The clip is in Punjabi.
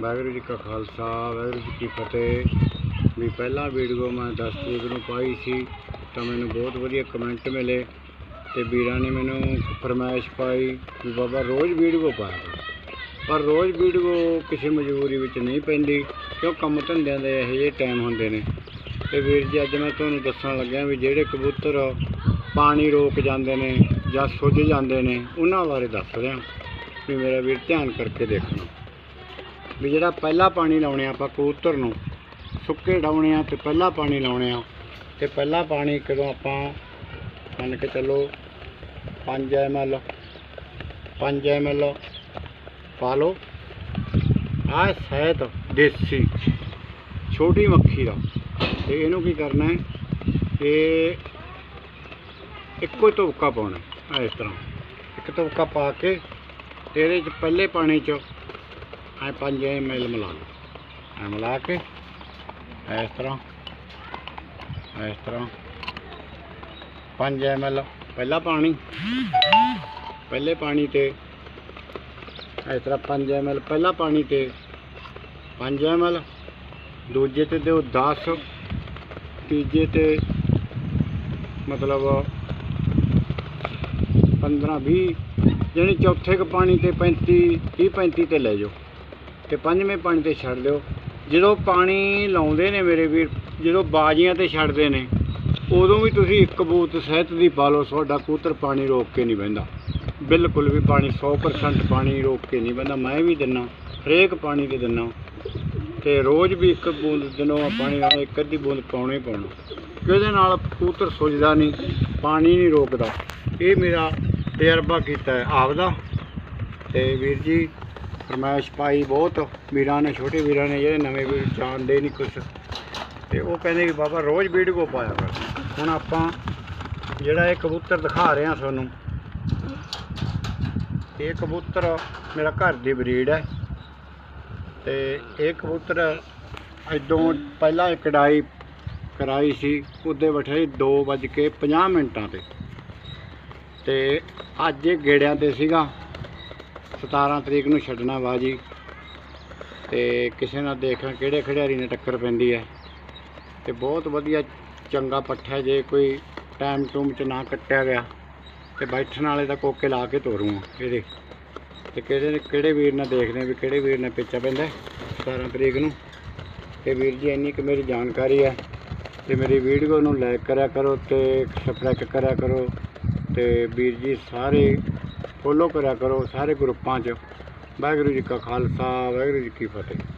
ਵਾਹਿਗੁਰੂ ਜੀ ਕਾ ਖਾਲਸਾ, ਵਾਹਿਗੁਰੂ ਜੀ ਕੀ ਫਤਿਹ। ਵੀ ਪਹਿਲਾਂ ਵੀਡੀਓ ਮੈਂ 10 ਤਰੀਕ ਨੂੰ ਪਾਈ ਸੀ, ਤਾਂ ਮੈਨੂੰ ਬਹੁਤ ਵਧੀਆ ਕਮੈਂਟ ਮਿਲੇ ਤੇ ਵੀਰਾਂ ਨੇ ਮੈਨੂੰ ਫਰਮਾਇਸ਼ ਪਾਈ ਵੀ ਬਾਬਾ ਰੋਜ਼ ਵੀਡੀਓ ਪਾਇਆ ਪਰ ਰੋਜ਼ ਵੀਡੀਓ ਕਿਸੇ ਮਜਬੂਰੀ ਵਿੱਚ ਨਹੀਂ ਪੈਂਦੀ, ਕਿਉਂ ਕੰਮ ਧੰਦਿਆਂ ਦੇ ਇਹੋ ਜਿਹੇ ਟਾਈਮ ਹੁੰਦੇ ਨੇ। ਤੇ ਵੀਰ ਜੀ, ਅੱਜ ਮੈਂ ਤੁਹਾਨੂੰ ਦੱਸਣ ਲੱਗਿਆ ਵੀ ਜਿਹੜੇ ਕਬੂਤਰ ਪਾਣੀ ਰੋਕ ਜਾਂਦੇ ਨੇ ਜਾਂ ਸੁੱਜ ਜਾਂਦੇ ਨੇ, ਉਹਨਾਂ ਬਾਰੇ ਦੱਸ ਰਿਹਾ। ਵੀ ਮੇਰਾ ਵੀਰ ਧਿਆਨ ਕਰਕੇ ਦੇਖਣਾ। ਵੀ ਜਿਹੜਾ ਪਹਿਲਾ ਪਾਣੀ ਲਾਉਣੇ ਆ ਆਪਾਂ ਕਬੂਤਰ ਨੂੰ, ਸੁੱਕੇ ਡਾਉਣੇ ਆ ਤੇ ਪਹਿਲਾ ਪਾਣੀ ਲਾਉਣੇ ਆ। ਤੇ ਪਹਿਲਾ ਪਾਣੀ ਕਦੋਂ ਆਪਾਂ ਮੰਨ ਕੇ ਚੱਲੋ 5 ml 5 ml ਪਾ ਲਓ। ਆਹ ਸ਼ਹਿਦ ਦੇਸੀ, ਛੋਟੀ ਮੱਖੀ ਦਾ। ਤੇ ਇਹਨੂੰ ਕੀ ਕਰਨਾ ਹੈ? ਇਹ ਇੱਕੋ ਹੀ ਧੁਪਕਾ ਪਾਉਣਾ ਇਸ ਤਰ੍ਹਾਂ। ਇੱਕ ਧੁਪਕਾ ਪਾ ਕੇ ਤੇ ਇਹਦੇ ਚ ਪਹਿਲੇ ਪਾਣੀ ਚ ਐ 5 ml ਮਿਲਾ ਲਓ। ਐ ਮਿਲਾ ਕੇ ਇਸ ਤਰ੍ਹਾਂ ਇਸ ਤਰ੍ਹਾਂ। 5 ml ਪਹਿਲਾ ਪਾਣੀ, ਪਹਿਲੇ ਪਾਣੀ ਤੇ, ਇਸ ਤਰ੍ਹਾਂ 5 ml ਪਹਿਲਾ ਪਾਣੀ ਤੇ 5 ml ਦੂਜੇ ਤੇ ਦਿਓ 10 ਤੀਜੇ ਤੇ ਮਤਲਬ 15 20 ਜਾਣੀ ਚੌਥੇ ਕ ਪਾਣੀ ਤੇ 35 30 35 ਤੇ ਲੈ ਜਾਓ। ਤੇ ਪੰਜਵੇਂ ਪਾਣੀ ਤੇ ਛੱਡ ਦਿਓ। ਜਦੋਂ ਪਾਣੀ ਲਾਉਂਦੇ ਨੇ ਮੇਰੇ ਵੀਰ, ਜਦੋਂ ਬਾਜੀਆਂ ਤੇ ਛੱਡਦੇ ਨੇ, ਉਦੋਂ ਵੀ ਤੁਸੀਂ ਇੱਕ ਬੂਤ ਸਹਿਤ ਦੀ ਪਾ ਲਓ, ਤੁਹਾਡਾ ਕੂਤਰ ਪਾਣੀ ਰੋਕ ਕੇ ਨਹੀਂ ਬਹਿੰਦਾ ਬਿਲਕੁਲ ਵੀ ਪਾਣੀ 100% ਪਾਣੀ ਰੋਕ ਕੇ ਨਹੀਂ ਬਹਿੰਦਾ ਮੈਂ ਵੀ ਦਿੰਨਾ, ਹਰੇਕ ਪਾਣੀ ਤੇ ਦਿੰਨਾ। ਤੇ ਰੋਜ਼ ਵੀ ਇੱਕ ਬੂੰਦ ਦਿਨੋਂ ਪਾਣੀ ਨਾਲ ਇੱਕ ਅੱਧੀ ਬੂੰਦ ਪਾਉਣਾ ਹੀ ਪਾਉਣਾ। ਕਿਉਂਦੇ ਨਾਲ ਕੂਤਰ ਸੁੱਜਦਾ ਨਹੀਂ, ਪਾਣੀ ਨਹੀਂ ਰੋਕਦਾ। ਇਹ ਮੇਰਾ ਤਜਰਬਾ ਕੀਤਾ ਹੈ ਆਪਦਾ। ਤੇ ਵੀਰ ਜੀ ਫਰਮਾਇਸ਼ ਪਾਈ ਬਹੁਤ। ਵੀਰਾਂ ਨੇ, ਛੋਟੇ ਵੀਰਾਂ ਨੇ ਜਿਹੜੇ ਨਵੇਂ ਵੀਰ ਜਾਣਦੇ ਨਹੀਂ ਕੁਛ। ਤੇ ਉਹ ਕਹਿੰਦੇ ਕਿ ਬਾਬਾ ਰੋਜ਼ ਵੀਡੀਓ ਪਾਇਆ ਕਰ। ਹੁਣ ਆਪਾਂ ਜਿਹੜਾ ਇਹ ਕਬੂਤਰ ਦਿਖਾ ਰਹੇ ਹਾਂ ਤੁਹਾਨੂੰ, ਇਹ ਕਬੂਤਰ ਮੇਰਾ ਘਰ ਦੀ ਬਰੀਡ ਹੈ। ਤੇ ਇਹ ਕਬੂਤਰ ਇਦੋਂ ਪਹਿਲਾਂ ਕਢਾਈ ਕਰਾਈ ਸੀ, ਉਹਦੇ ਬੈਠੇ 2:50 ਮਿੰਟਾਂ ਤੇ। ਤੇ ਅੱਜ ਇਹ ਗੇੜਿਆਂ ਤੇ ਸੀਗਾ। 17 ਤਰੀਕ ਨੂੰ ਛੱਡਣਾ ਵਾ ਜੀ। ਤੇ ਕਿਸੇ ਨਾਲ ਦੇਖਾਂ ਕਿਹੜੇ ਖਿਡਾਰੀ ਨੇ ਟੱਕਰ ਪੈਂਦੀ ਹੈ ਤੇ ਬਹੁਤ ਵਧੀਆ ਚੰਗਾ ਪੱਠਾ ਜੇ ਕੋਈ ਟਾਈਮ ਟੂਮ ਚ ਨਾ ਕੱਟਿਆ ਗਿਆ, ਤੇ ਬੈਠਣ ਵਾਲੇ ਦਾ ਕੋਕੇ ਲਾ ਕੇ ਤੋਰੂਗਾ ਇਹਦੇ। ਤੇ ਕਿਹੜੇ ਨੇ ਕਿਹੜੇ ਵੀਰ ਨਾਲ ਦੇਖਦੇ ਵੀ ਕਿਹੜੇ ਵੀਰ ਨੇ ਪਿੱਛਾ ਪੈਂਦਾ ਹੈ 17 ਤਰੀਕ ਨੂੰ। ਤੇ ਵੀਰ ਜੀ, ਇੰਨੀ ਕਿ ਮੇਰੀ ਜਾਣਕਾਰੀ ਹੈ ਤੇ ਮੇਰੀ ਵੀਡੀਓ ਨੂੰ ਲਾਈਕ ਕਰਿਆ ਕਰੋ ਤੇ ਸਬਸਕ੍ਰਾਈਬ ਕਰਿਆ ਕਰੋ। ਤੇ ਵੀਰ ਜੀ, ਸਾਰੇ ਫੋਲੋ ਕਰਿਆ ਕਰੋ ਸਾਰੇ ਗਰੁੱਪਾਂ 'ਚ। ਵਾਹਿਗੁਰੂ ਜੀ ਕਾ ਖਾਲਸਾ ਵਾਹਿਗੁਰੂ ਜੀ ਕੀ ਫਤਿਹ।